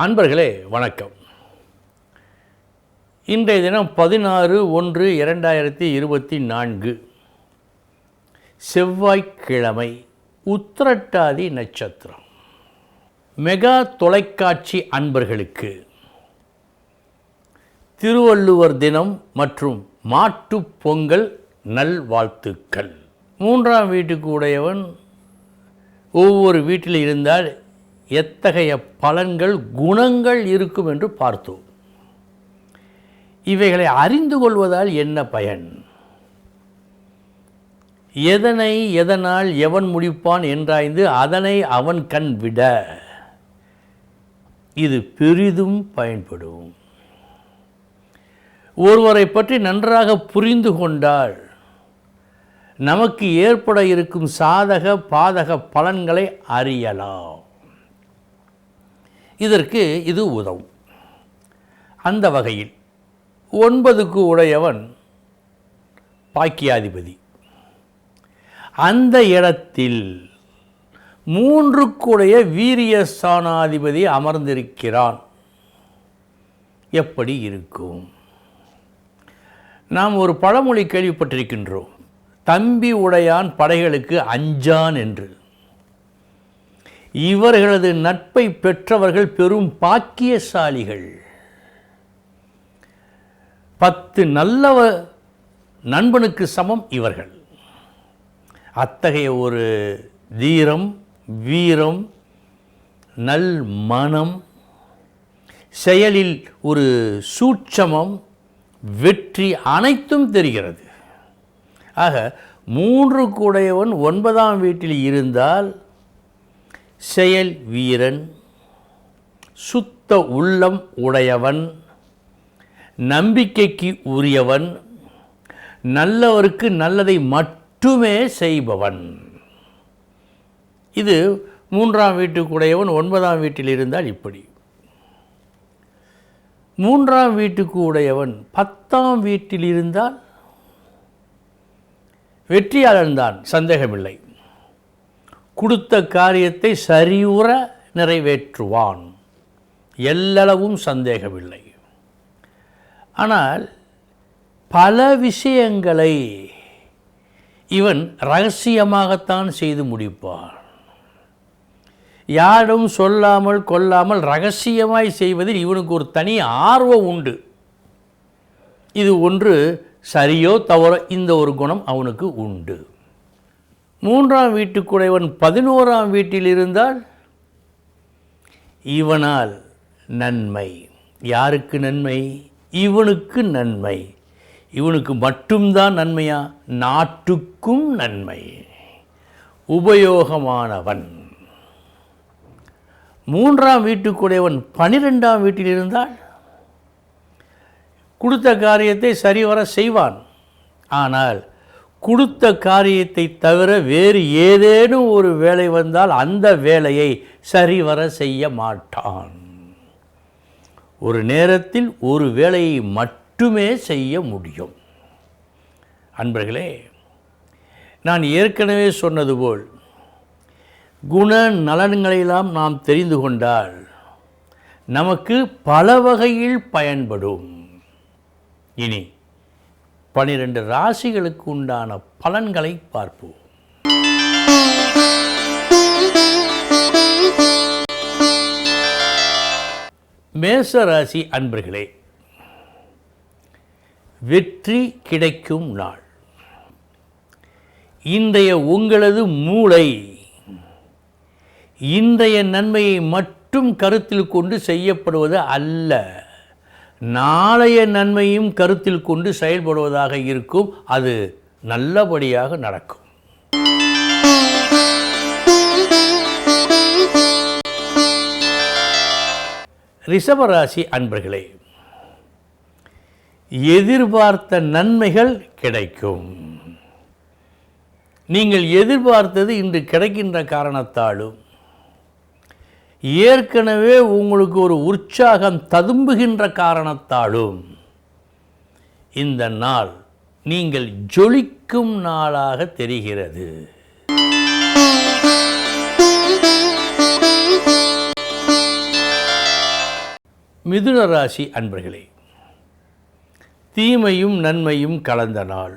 அன்பர்களே வணக்கம். இன்றைய தினம் பதினாறு ஒன்று இரண்டாயிரத்தி இருபத்தி நான்கு. செவ்வாய்க்கிழமை உத்திரட்டாதி நட்சத்திரம். மெகா தொலைக்காட்சி அன்பர்களுக்கு திருவள்ளுவர் தினம் மற்றும் மாட்டுப் பொங்கல் நல்வாழ்த்துக்கள் மூன்றாம் வீட்டுக்கு உடையவன் ஒவ்வொரு வீட்டில் இருந்தால் எத்தகைய பலன்கள் குணங்கள் இருக்கும் என்று பார்த்தோம். இவைகளை அறிந்து கொள்வதால் என்ன பயன்? எதனை எதனால் எவன் முடிப்பான் என்றாய்ந்து அதனை அவன் கண் விட. இது பெரிதும் பயன்படும். ஒருவரை பற்றி நன்றாக புரிந்து கொண்டால் நமக்கு ஏற்பட இருக்கும் சாதக பாதக பலன்களை அறியலாம். இதற்கு இது உதவும். அந்த வகையில் ஒன்பதுக்கு உடையவன் பாக்கியாதிபதி. அந்த இடத்தில் மூன்றுக்குடைய வீரியஸ்தானாதிபதி அமர்ந்திருக்கிறான். எப்படி இருக்கும்? நாம் ஒரு பழமொழி கேள்விப்பட்டிருக்கின்றோம். தம்பி உடையான் படைகளுக்கு அஞ்சான் என்று. இவர்களது நட்பை பெற்றவர்கள் பெரும் பாக்கியசாலிகள். பத்து நல்லவ நண்பனுக்கு சமம் இவர்கள். அத்தகைய ஒரு தீரம் வீரம் நல் மனம் செயலில் ஒரு சூட்சமம் வெற்றி அனைத்தும் தெரிகிறது. ஆக மூன்று கூடையவன் ஒன்பதாம் வீட்டில் இருந்தால் செயல் வீரன் சுத்த உள்ளம் உடையவன் நம்பிக்கைக்கு உரியவன் நல்லவருக்கு நல்லதை மட்டுமே செய்பவன். இது மூன்றாம் வீட்டுக்குடையவன் ஒன்பதாம் வீட்டில் இருந்தால் இப்படி. மூன்றாம் வீட்டுக்கு உடையவன் பத்தாம் வீட்டில் இருந்தால் வெற்றியாளன் தான் சந்தேகமில்லை. கொடுத்த காரியத்தை சரியுற நிறைவேற்றுவான். எல்லளவும் சந்தேகமில்லை. ஆனால் பல விஷயங்களை இவன் ரகசியமாகத்தான் செய்து முடிப்பான். யாரும் சொல்லாமல் கொல்லாமல் ரகசியமாய் செய்வதில் இவனுக்கு ஒரு தனி ஆர்வம் உண்டு. இது ஒன்று சரியோ தவறோ இந்த ஒரு குணம் அவனுக்கு உண்டு. மூன்றாம் வீட்டுக்குடையவன் பதினோராம் வீட்டில் இருந்தால் இவனால் நன்மை. யாருக்கு நன்மை? இவனுக்கு நன்மை. இவனுக்கு மட்டும்தான் நன்மையா? நாட்டுக்கும் நன்மை. உபயோகமானவன். மூன்றாம் வீட்டுக்குடையவன் பனிரெண்டாம் வீட்டில் இருந்தால் கொடுத்த காரியத்தை சரிவர செய்வான். ஆனால் கொடுத்த காரியத்தை தவிர வேறு ஏதேனும் ஒரு வேலை வந்தால் அந்த வேலையை சரிவர செய்ய மாட்டான். ஒரு நேரத்தில் ஒரு வேலையை மட்டுமே செய்ய முடியும். அன்பர்களே நான் ஏற்கனவே சொன்னது போல் குண நலன்களையெல்லாம் நாம் தெரிந்து கொண்டால் நமக்கு பல வகையில் பயன்படும். இனி பனிரெண்டு ராசிகளுக்கு உண்டான பலன்களை பார்ப்போம். மேச ராசி அன்பர்களே வெற்றி கிடைக்கும் நாள். இன்றைய உங்களது மூளை இன்றைய நன்மையை மட்டும் கருத்தில் கொண்டு செய்யப்படுவது அல்ல. நாளைய நன்மையும் கருத்தில் கொண்டு செயல்படுவதாக இருக்கும். அது நல்லபடியாக நடக்கும். ரிஷபராசி அன்பர்களே எதிர்பார்த்த நன்மைகள் கிடைக்கும். நீங்கள் எதிர்பார்த்தது இன்று கிடைக்கின்ற காரணத்தாலும் ஏற்கனவே உங்களுக்கு ஒரு உற்சாகம் ததும்புகின்ற காரணத்தாலும் இந்த நாள் நீங்கள் ஜொலிக்கும் நாளாக தெரிகிறது. மிதுன ராசி அன்பர்களே தீமையும் நன்மையும் கலந்த நாள்.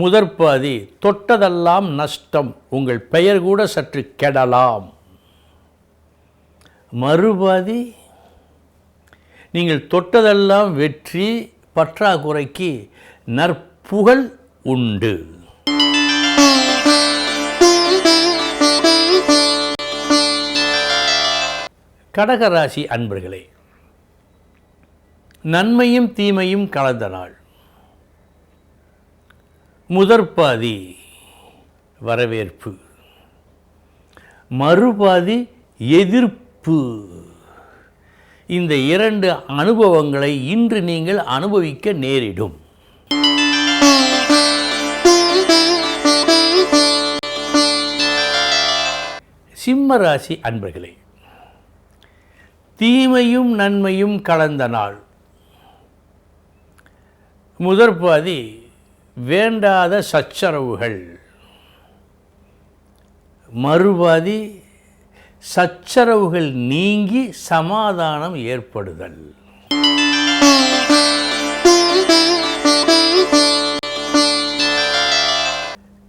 முதற்பாதி தொட்டதெல்லாம் நஷ்டம் உங்கள் பெயர் கூட சற்று கெடலாம். மறுபாதி நீங்கள் தொட்டதெல்லாம் வெற்றி பற்றாக்குறைக்கு நற்புகழ் உண்டு. கடகராசி அன்பர்களே நன்மையும் தீமையும் கலந்த நாள். முதற்பாதி வரவேற்பு. மறுபாதி எதிர்ப்பு. இந்த இரண்டு அனுபவங்களை இன்று நீங்கள் அனுபவிக்க நேரிடும். சிம்ம ராசி அன்பர்களே தீமையும் நன்மையும் கலந்த நாள். முதற்பாதி வேண்டாத சச்சரவுகள். மறுபாதி சச்சரவுகள் நீங்கி சமாதானம் ஏற்படுதல்.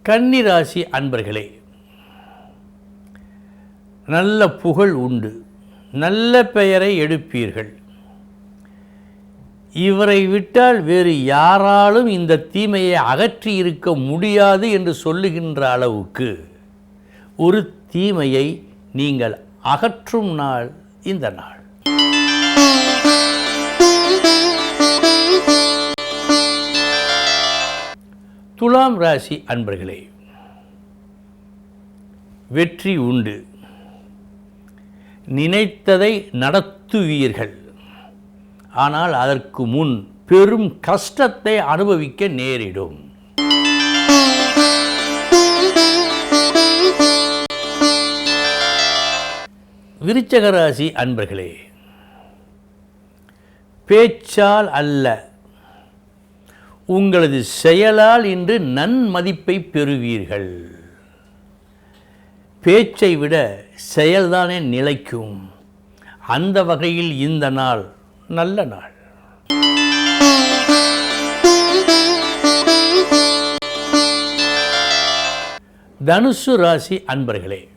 கன்னிராசி அன்பர்களே நல்ல புகழ் உண்டு. நல்ல பெயரை எடுப்பீர்கள். இவரை விட்டால் வேறு யாராலும் இந்த தீமையை அகற்றி இருக்க முடியாது என்று சொல்லுகின்ற அளவுக்கு ஒரு தீமையை நீங்கள் அகற்றும் நாள் இந்த நாள். துலாம் ராசி அன்பர்களே வெற்றி உண்டு. நினைத்ததை நடத்துவீர்கள். ஆனால் அதற்கு முன் பெரும் கஷ்டத்தை அனுபவிக்க நேரிடும். விருச்சகராசி அன்பர்களே பேச்சால் அல்ல உங்களது செயலால் இன்று நன்மதிப்பை பெறுவீர்கள். பேச்சை விட செயல்தானே நிலைக்கும். அந்த வகையில் இந்த நாள் நல்ல நாள். தனுசு ராசி அன்பர்களே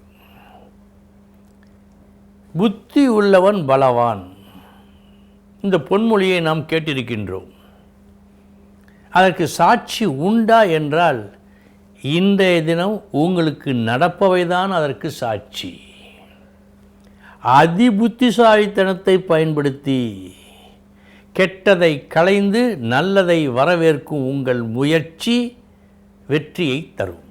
புத்தி உள்ளவன் பலவான். இந்த பொன்மொழியை நாம் கேட்டிருக்கின்றோம். அதற்கு சாட்சி உண்டா என்றால் இன்றைய தினம் உங்களுக்கு நடப்பவைதான் அதற்கு சாட்சி. அதிபுத்திசாலித்தனத்தை பயன்படுத்தி கெட்டதை களைந்து நல்லதை வரவேற்கும் உங்கள் முயற்சி வெற்றியை தரும்.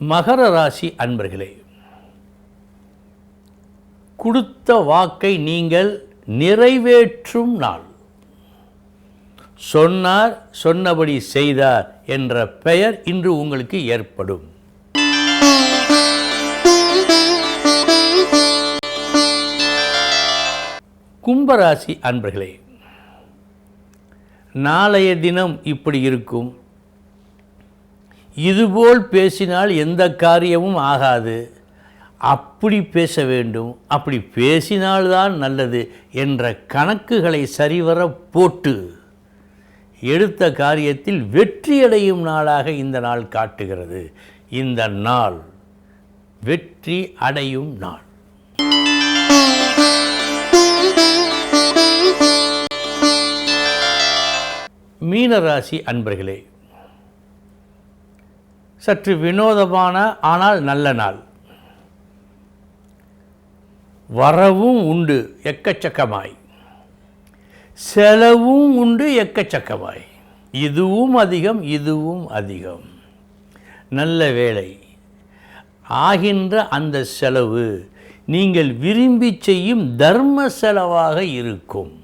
மகர ராசி அன்பர்களே கொடுத்த வாக்கை நீங்கள் நிறைவேற்றும் நாள். சொன்னார் சொன்னபடி செய்தார் என்ற பெயர் இன்று உங்களுக்கு ஏற்படும். கும்பராசி அன்பர்களே நாளைய தினம் இப்படி இருக்கும். இதுபோல் பேசினால் எந்த காரியமும் ஆகாது. அப்படி பேச வேண்டும். அப்படி பேசினால்தான் நல்லது என்ற கணக்குகளை சரிவர போட்டு எடுத்த காரியத்தில் வெற்றியடையும் நாளாக இந்த நாள் காட்டுகிறது. இந்த நாள் வெற்றி அடையும் நாள். மீனராசி அன்பர்களே சற்று வினோதமான ஆனால் நல்ல நாள். வரவும் உண்டு எக்கச்சக்கமாய். செலவும் உண்டு எக்கச்சக்கமாய். இதுவும் அதிகம் இதுவும் அதிகம். நல்ல வேலை ஆகின்ற அந்த செலவு நீங்கள் விரும்பி செய்யும் தர்ம செலவாக இருக்கும்.